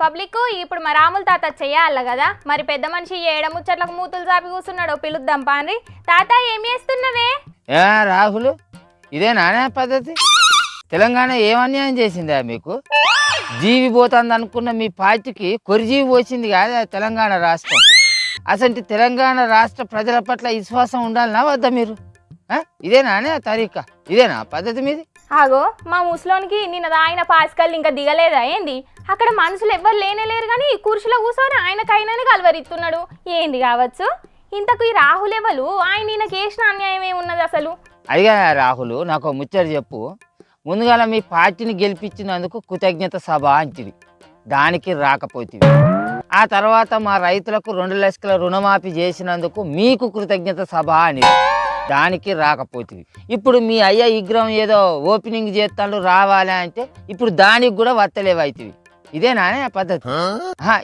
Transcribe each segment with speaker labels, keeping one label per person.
Speaker 1: Public ఇప్పుడు మా రాముల తాత చెయ్యాల కదా. మరి పెద్ద మనిషి ఏడ ముచ్చట్లకు మూతులు చాపి కూర్చున్నాడు పిలుద్దాం పాండ్రి. తాత ఏం చేస్తున్నవే?
Speaker 2: ఏ రాహుల్ ఇదే నానే పద్ధతి? తెలంగాణ ఏం అన్యాయం చేసిందా మీకు? జీవి పోతుంది అనుకున్న మీ పార్టీకి కొరిజీవి పోసింది కాదా తెలంగాణ రాష్ట్రం? అసలు తెలంగాణ రాష్ట్ర ప్రజల పట్ల విశ్వాసం ఉండాలనా వద్దా మీరు? ఆ? ఇదేనానే తరీకా ఇదేనా పద్ధతి మీది?
Speaker 1: ఆగో మా ముసలోనికి నిన్న ఆయన పాస్కల్ ఇంకా దిగలేదా ఏంది? అక్కడ మనుషులు ఎవ్వరు లేనే లేరు కానీ కుర్చీలో కూర్చొని ఆయనకైనానే కలవరిస్తున్నాడు ఏంది కావచ్చు? ఇంతకు ఈ రాహుల్ ఎవరు ఆయన ఈయనకి వేసిన అన్యాయం ఏమున్నది అసలు?
Speaker 2: అయ్యా రాహుల్ నాకు ముచ్చట చెప్పు. ముందుగాల మీ పార్టీని గెలిపించినందుకు కృతజ్ఞత సభ అంటివి. దానికి రాకపోతుంది ఆ తర్వాత మా రైతులకు రెండు లక్షల రుణమాఫీ చేసినందుకు మీకు కృతజ్ఞత సభ అని దానికి రాకపోతుంది ఇప్పుడు మీ అయ్య విగ్రహం ఏదో ఓపెనింగ్ చేస్తాను రావాలి అంటే ఇప్పుడు దానికి కూడా వత్తలేవైతివి. ఇదేనా పద్ధతి?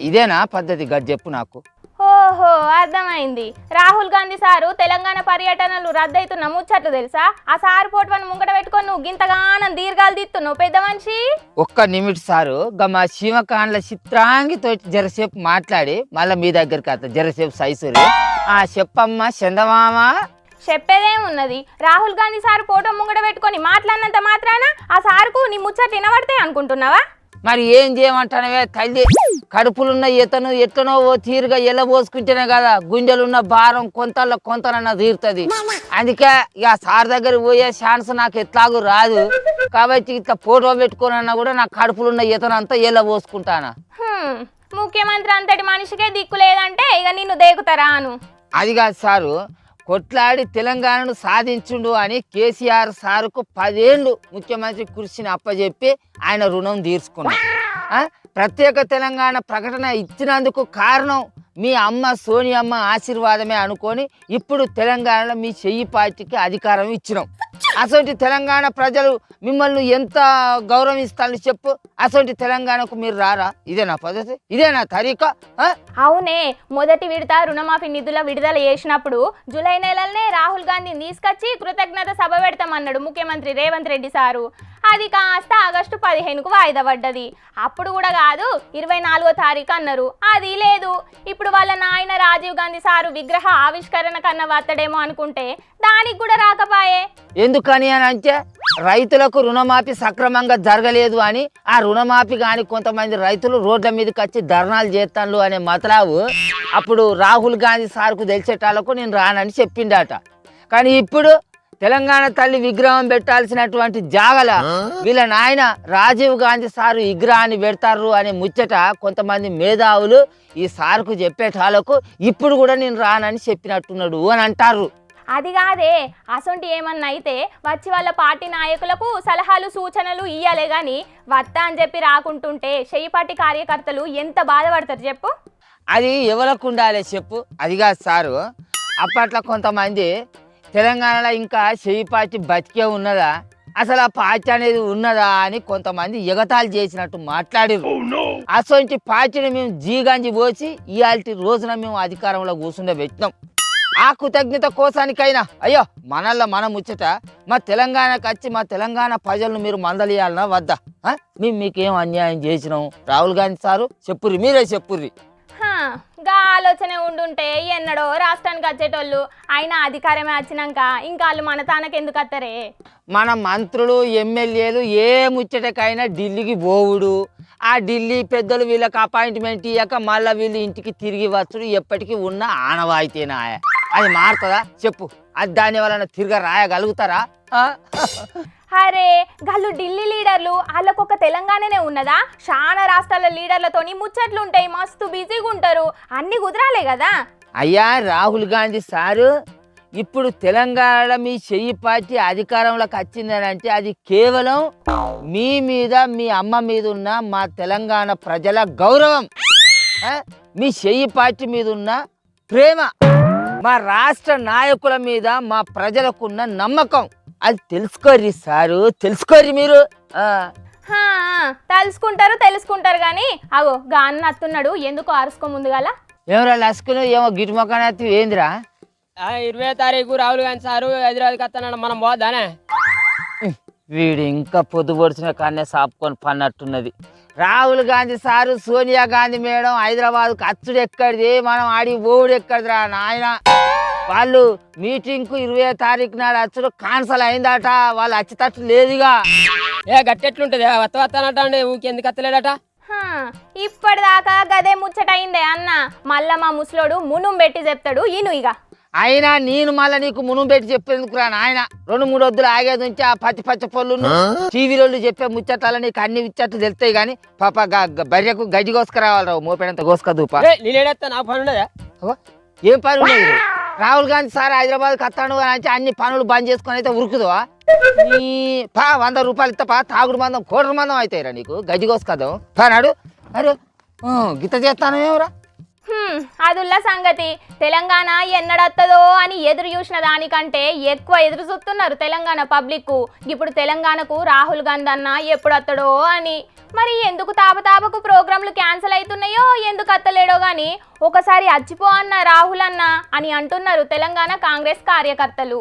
Speaker 2: ఇదేనా పద్ధతి? గది చెప్పు నాకు.
Speaker 1: ఓహో అర్థమైంది. రాహుల్ గాంధీ సారు తెలంగాణ పర్యటనలు రద్దయితున్న ముచ్చట్లు తెలుసా? ఆ సారు పోటువని ముంగట పెట్టుకొని నువ్వు గింతగానం దీర్ఘాలు తీస్తున్నావు పెద్ద మనిషి.
Speaker 2: ఒక్క నిమిట్ సారు గా మా శివకాండ్ల చిత్రాంగితో జరసేపు మాట్లాడి మళ్ళీ మీ దగ్గరికి వస్తా. జరసేపు సైసూరి. ఆ చెప్పమ్మ చందమామ.
Speaker 1: చెప్పేదేమున్నది? రాహుల్ గాంధీ సారు ఫోటో ముంగట పెట్టుకొని మాట్లాడినంత మాత్రాన ఆ సారుకు నీ ముచ్చట్లు వినబడతాయి అనుకుంటున్నావా?
Speaker 2: మరి ఏం చేయమంటానవే తల్లి? కడుపులున్న ఇతను ఎట్లనో ఓ తీరుగా ఎల్ల పోసుకుంటేనే కదా గుండెలున్న భారం కొంతలో కొంతనన్నా తీరుతుంది. అందుకే ఇక సార్ దగ్గర పోయే ఛాన్స్ నాకు ఎట్లాగూ రాదు. కాబట్టి ఇట్లా ఫోటో పెట్టుకోనన్నా కూడా నా కడుపులున్న ఇతను అంతా ఎల్ల పోసుకుంటానా
Speaker 1: ముఖ్యమంత్రి అంతటి మనిషికే దిక్కు లేదంటే ఇక నిన్ను దేకుతారా అను
Speaker 2: అది కాదు సారు. కొట్లాడి తెలంగాణను సాధించుండు అని కేసీఆర్ సారుకు పదేళ్ళు ముఖ్యమంత్రి కృషిని అప్పజెప్పి ఆయన రుణం తీర్చుకున్నాడు ప్రత్యేక తెలంగాణ ప్రకటన ఇచ్చినందుకు కారణం మీ అమ్మ సోనియమ్మ ఆశీర్వాదమే అనుకొని ఇప్పుడు తెలంగాణలో మీ చెయ్యి పార్టీకి అధికారం ఇచ్చినాం. అసలు తెలంగాణ ప్రజలు మిమ్మల్ని ఎంత గౌరవిస్తారని చెప్పు. అసలు తెలంగాణకు మీరు రారా? ఇదేనా పద్ధతి? ఇదేనా తరీకా? ఆ?
Speaker 1: అవునే మొదటి విడత రుణమాఫీ నిధుల విడుదల చేసినప్పుడు జూలై నెలలనే రాహుల్ గాంధీని తీసుకొచ్చి కృతజ్ఞత సభ పెడతామన్నాడు ముఖ్యమంత్రి రేవంత్ రెడ్డి సారు. అది కాస్త ఆగస్టు పదిహేనుకు వాయిదా పడ్డది. అప్పుడు కూడా కాదు ఇరవై నాలుగో తారీఖు అన్నారు. అది లేదు. ఇప్పుడు వాళ్ళ నాయన రాజీవ్ గాంధీ సారు విగ్రహ ఆవిష్కరణ కన్నా వత్తడేమో అనుకుంటే దానికి కూడా రాకపాయే.
Speaker 2: ఎందుకని అని అంటే రైతులకు రుణమాఫీ సక్రమంగా జరగలేదు అని ఆ రుణమాఫీ కానీ కొంతమంది రైతులు రోడ్ల మీదకి వచ్చి ధర్నాలు చేస్తాను అనే మతలావు అప్పుడు రాహుల్ గాంధీ సార్కు తెలిసేటాలకు నేను రానని చెప్పిండట. కానీ ఇప్పుడు తెలంగాణ తల్లి విగ్రహం పెట్టాల్సినటువంటి జాగల వీళ్ళ నాయన రాజీవ్ గాంధీ సారు విగ్రహాన్ని పెడతారు అనే ముచ్చట కొంతమంది మేధావులు ఈ సార్కు చెప్పేటాలకు ఇప్పుడు కూడా నేను రానని చెప్పినట్టున్నాడు అని అంటారు.
Speaker 1: అది కాదే. అసొంటి ఏమన్నా అయితే వచ్చి వాళ్ళ పార్టీ నాయకులకు సలహాలు సూచనలు ఇయ్యాలే గాని వత్తా అని చెప్పి రాకుంటుంటే పార్టీ కార్యకర్తలు ఎంత బాధపడతారు చెప్పు?
Speaker 2: అది ఎవరికి ఉండాలి చెప్పు? అది కాదు సారు. అప్పట్లో కొంతమంది తెలంగాణలో ఇంకా పార్టీ బతికే ఉన్నదా? అసలు ఆ పార్టీ అనేది ఉన్నదా అని కొంతమంది ఎగతాళి చేసినట్టు మాట్లాడారు అసలు పార్టీని మేము జీగాంజి పోసి ఇవాళ రోజున మేము అధికారంలో కూర్చుండే పెట్టినాం ఆ కృతజ్ఞత కోసానికైనా అయ్యో మనల్లో మనం ముచ్చట మా తెలంగాణకు వచ్చి మా తెలంగాణ ప్రజలను మీరు మందలియాలనా వద్దా? మేము మీకేం అన్యాయం చేసినాం? రాహుల్ గాంధీ సారు చెప్పుర్రి మీరే చెప్పుర్రి.
Speaker 1: గా ఆలోచన ఉండుంటే ఎన్నడో రాష్ట్రానికి వచ్చేటోళ్ళు అయినా అధికారమే వచ్చినాక ఇంకా వాళ్ళు మన తానకి ఎందుకు వస్తారే
Speaker 2: మన మంత్రులు ఎమ్మెల్యేలు ఏ ముచ్చటకైనా ఢిల్లీకి పోవుడు. ఆ ఢిల్లీ పెద్దలు వీళ్ళకి అపాయింట్మెంట్ ఇయ్యాక మళ్ళీ వీళ్ళు ఇంటికి తిరిగి వచ్చుడు. ఎప్పటికీ ఉన్న ఆనవాయితీనా అది మారుతుందా? చెప్పు. అది దాని వలన తిరిగి రాయగలుగుతారా?
Speaker 1: అరే గల్లు ఢిల్లీ లీడర్లు వాళ్ళకొక తెలంగాణనే ఉన్నదా? చాలా రాష్ట్రాల లీడర్లతోని ముచ్చట్లు ఉంటాయి మస్తు బిజీగా ఉంటారు అన్ని కుదరాలే కదా
Speaker 2: అయ్యా రాహుల్ గాంధీ సారు ఇప్పుడు తెలంగాణలో మీ చెయ్యి పార్టీ అధికారంలోకి వచ్చిందని అంటే అది కేవలం మీ మీద మీ అమ్మ మీద ఉన్న మా తెలంగాణ ప్రజల గౌరవం? మీ చెయ్యి పార్టీ మీద ఉన్న ప్రేమ. మా రాష్ట్ర నాయకుల మీద మా ప్రజలకున్న నమ్మకం. అది తెలుసుకోర్రి సారు తెలుసుకోర్రి మీరు. ఆ.
Speaker 1: హా, తెలుసుకుంటారు తెలుసుకుంటారు కానీ అగో గా అన్న అత్తున్నాడు ఎందుకో అరుసుకో ముందుగాల?
Speaker 2: ఏమరా లసుకుని ఏమో గిటి మొక్కనెత్తి ఏందిరా?
Speaker 3: ఆ, ఇరవై తారీఖు రాహుల్ గాంధీ సారు హైదరాబాద్కి వస్తానన్న మనం పోదానే?
Speaker 2: వీడు ఇంకా పొద్దు పొడిచిన కాన్నే సాపుకొని పన్నట్టున్నది. రాహుల్ గాంధీ సారు సోనియా గాంధీ మేడం హైదరాబాద్కు అచ్చుడు ఎక్కడిది? మనం ఆడి ఓవుడు ఎక్కడిదిరా నాయన? వాళ్ళు మీటింగ్కు ఇరవై తారీఖు నాడు అచ్చుడు కాన్సల్ అయిందట. వాళ్ళు వచ్చేటట్టు లేదుగా.
Speaker 3: ఏ గట్టెట్లుంటది? వత్త ఊకెందుకు అత్తలేడట?
Speaker 1: ఇప్పటిదాకా గదే ముచ్చటైందే అన్న. మళ్ళా మా ముసలోడు మునుం పెట్టి చెప్తాడు ఈను ఇక
Speaker 2: అయినా నేను మళ్ళీ నీకు మునుం పెట్టి చెప్పేందుకు రా నాయన రెండు మూడు వద్దులు ఆగేది ఉంచి ఆ పచ్చి పచ్చ పళ్ళు టీవీలో చెప్పే ముచ్చటాలు నీకు అన్ని ముచ్చట్లు తెలుస్తాయి కానీ పాప బర్రెకు గడ్డి కోసుకురావాలి రావు మోపేడంత కోసుకదూపా.
Speaker 3: నాకు పని ఉండదా?
Speaker 2: ఏం పని రే? రాహుల్ గాంధీ సార్ హైదరాబాద్ కత్తాను అని అంటే అన్ని పనులు బంద్ చేసుకొని అయితే ఉరుకుదువా? నీ పా వంద రూపాయలు ఇస్తా పా తాగుడు మందం కోటరు మందం అవుతాయిరా నీకు గడ్డి కోసుకదాం పా నాడు. అరే ఆ, గిత్త చేస్తాను ఏమరా
Speaker 1: అదుల్ల సంగతి. తెలంగాణ ఎన్నడత్తదో అని ఎదురు చూసిన దానికంటే ఎక్కువ ఎదురు చూస్తున్నారు తెలంగాణ పబ్లిక్ ఇప్పుడు తెలంగాణకు రాహుల్ గాంధీ అన్న ఎప్పుడత్తడో అని. మరి ఎందుకు తాపతాపకు ప్రోగ్రాంలు క్యాన్సిల్ అవుతున్నాయో ఎందుకు అత్తలేడో కానీ ఒకసారి అచ్చిపో అన్న రాహుల్ అన్న అని అంటున్నారు తెలంగాణ కాంగ్రెస్ కార్యకర్తలు.